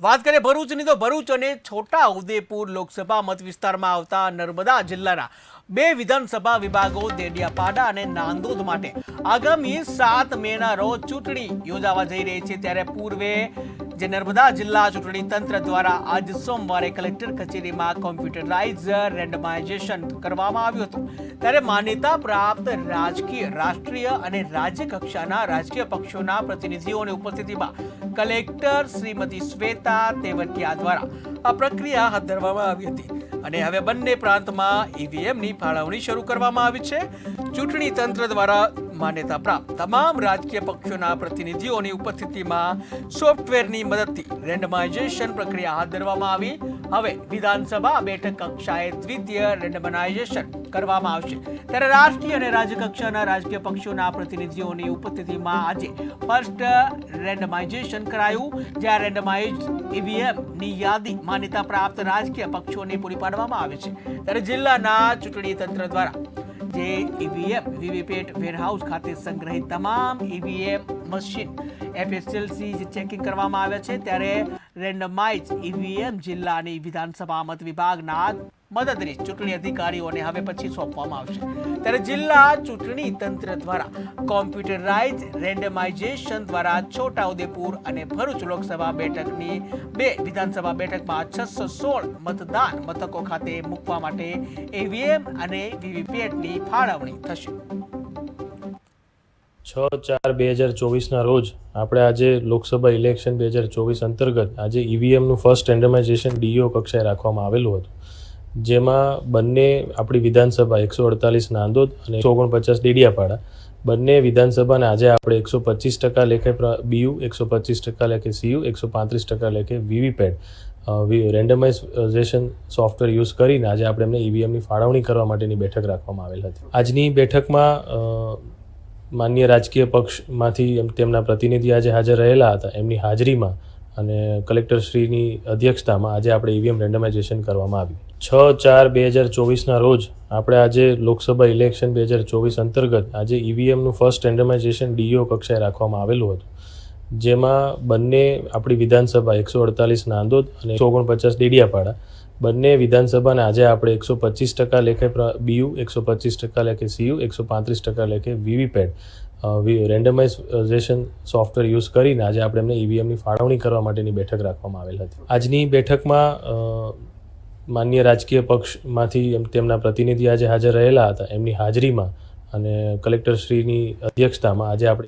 વાત કરીએ ભરૂચની, તો ભરૂચ અને છોટા ઉદેપુર લોકસભા મત વિસ્તારમાં આવતા નર્મદા જિલ્લાના બે વિધાનસભા વિભાગો દેડિયાપાડા અને નાંદોદ માટે આગામી સાત મેના રોજ ચૂંટણી યોજાવા જઈ રહી છે. ત્યારે પૂર્વે જે નર્મદા જિલ્લા ચૂંટણી તંત્ર દ્વારા આજ સોમવારે કલેક્ટર કચેરીમાં કોમ્પ્યુટરાઇઝ રેન્ડમાઇઝેશન કરવામાં આવ્યું હતું. ત્યારે માન્યતા પ્રાપ્ત રાજકીય, રાષ્ટ્રીય અને રાજ્ય કક્ષાના રાજકીય પક્ષોના પ્રતિનિધિઓની ઉપસ્થિતિમાં કલેક્ટર શ્રીમતી શ્વેતા તેવટિયા દ્વારા આ પ્રક્રિયા હાથ ધરવામાં આવી હતી. અને હવે બંને પ્રાંતમાં ઈવીએમની ફાળવણી શરૂ કરવામાં આવી છે. ચૂંટણી તંત્ર દ્વારા માન્યતા પ્રાપ્ત. તમામ રાજકીય પક્ષોના પ્રતિનિધિઓની ઉપસ્થિતિમાં સોફ્ટવેરની મદદથી રેન્ડમાઇઝેશન પ્રક્રિયા હાથ ધરવામાં આવી. હવે વિધાનસભા બેઠક કક્ષાએ દ્વિતીય રેન્ડમાઇઝેશન કરવામાં આવશે. ત્યારે રાષ્ટ્રીય અને રાજ્ય કક્ષાના રાજકીય પક્ષોના પ્રતિનિધિઓની ઉપસ્થિતિમાં આજે ફર્સ્ટ રેન્ડમાઇઝેશન કરાયું, જ્યાં રેન્ડમાઇઝ ઈવીએમની યાદી માન્યતા પ્રાપ્ત રાજકીય પક્ષોને પૂરી પાડવામાં આવે છે. ત્યારે જિલ્લાના ચૂંટણી તંત્ર દ્વારા જે ઈવીએમ વીવીપેટ વેરહાઉસ ખાતે સંગ્રહિત તમામ ઈવીએમ મશીન એફએસએલસી જે ચેકિંગ કરવામાં આવે છે, ત્યારે રેન્ડમાઇઝ ઈવીએમ જિલ્લાની વિધાનસભા મત વિભાગના મદદનીશ ચૂંટણી અધિકારીઓને હવે પછી સોંપવામાં આવશે. ત્યારે જિલ્લા ચૂંટણી તંત્ર દ્વારા કોમ્પ્યુટરાઇઝ રેન્ડમાઇઝેશન દ્વારા છોટાઉદેપુર અને ભરૂચ લોકસભા બેઠકની બે વિધાનસભા બેઠકમાં છસો સોળ મતદાન મથકો ખાતે મૂકવા માટે ઈવીએમ અને વીવીપેટની ફાળવણી થશે. છ ચાર બે હજાર ચોવીસના રોજ આપણે આજે લોકસભા ઇલેક્શન બે હજાર ચોવીસ અંતર્ગત આજે ઈવીએમનું ફર્સ્ટ રેન્ડમાઇઝેશન ડીઓ કક્ષાએ રાખવામાં આવેલું હતું. જેમાં બંને આપણી વિધાનસભા એકસો અડતાલીસ નાંદોદ અને એકસો ઓગણપચાસ ડેડિયાપાડા. બંને વિધાનસભાને આજે આપણે એકસો પચીસ ટકા લેખે બીયુ, એકસો પચીસ ટકા લેખે સીયુ, એકસો પાંત્રીસ ટકા લેખે વીવીપેટ રેન્ડમાઇઝેશન સોફ્ટવેર યુઝ કરીને આજે આપણે એમને ઈવીએમની ફાળવણી કરવા માટેની બેઠક રાખવામાં આવેલ હતી. આજની બેઠકમાં માન્ય રાજકીય પક્ષમાંથી તેમના પ્રતિનિધિ આજે હાજર રહેલા હતા. એમની હાજરીમાં અને કલેક્ટરશ્રીની અધ્યક્ષતામાં આજે આપણે ઈવીએમ રેન્ડમાઇઝેશન કરવામાં આવ્યું. છ ચાર બે હજાર ચોવીસના રોજ આપણે આજે લોકસભા ઇલેક્શન બે હજાર ચોવીસ અંતર્ગત આજે ઈવીએમનું ફર્સ્ટ રેન્ડમાઇઝેશન ડીઓ કક્ષાએ રાખવામાં આવેલું હતું. જેમાં બંને આપણી વિધાનસભા એકસો અડતાલીસ નાંદોદ અને એકસો ઓગણપચાસ ડેડિયાપાડા બંને વિધાનસભાને આજે આપણે એકસો પચીસ ટકા લેખે બીયુ, એકસો પચીસ ટકા લેખે સીયુ, એકસો પાંત્રીસ ટકા લેખે વીવીપેટ. રેન્ડમાઇઝેશન સોફ્ટવેર યુઝ કરીને આજે આપણે એમને ઈવીએમની ફાળવણી કરવા માટેની બેઠક રાખવામાં આવેલ હતી. આજની બેઠકમાં માન્ય રાજકીય પક્ષમાંથી તેમના પ્રતિનિધિ આજે હાજર રહેલા હતા. એમની હાજરીમાં અને કલેક્ટરશ્રીની અધ્યક્ષતામાં આજે આપણે